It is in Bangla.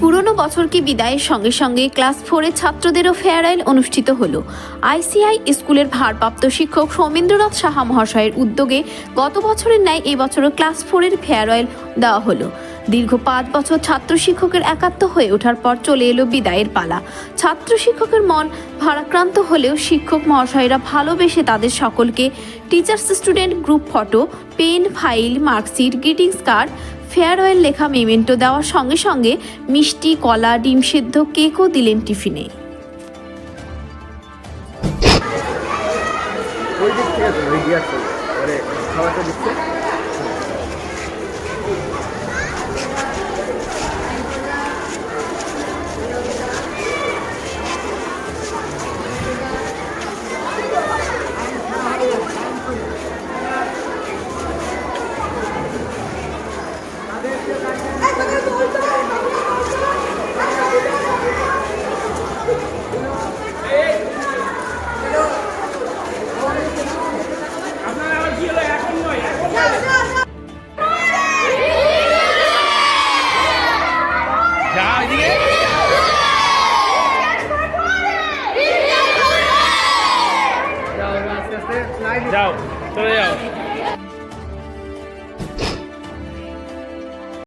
পুরনো বছরকে বিদায়ের সঙ্গে সঙ্গে ক্লাস ফোরের ছাত্রদেরও ফেয়ারওয়েল অনুষ্ঠিত হলো। আইসিআই স্কুলের ভারপ্রাপ্ত শিক্ষক সৌমেন্দ্রনাথ সাহা মহাশয়ের উদ্যোগে গত বছরের ন্যায় এবছরও ক্লাস ফোরের ফেয়ারওয়েল দেওয়া হলো। দীর্ঘ পাঁচ বছর ছাত্র শিক্ষকের একাত্ম হয়ে ওঠার পর চলে এলো বিদায়ের পালা। ছাত্র শিক্ষকের মন ভারাক্রান্ত হলেও শিক্ষক মহাশয়রা ভালোবেসে তাদের সকলকে teachers student group photo, pen, file, marksheet, greetings card farewell লেখা মেমেন্টো দেওয়ার সঙ্গে সঙ্গে মিষ্টি কলা ডিম সেদ্ধ কেকও দিলেন টিফিনে। যা এদিকে। যাও আস্তে আস্তে লাইন যাও চলে যাও।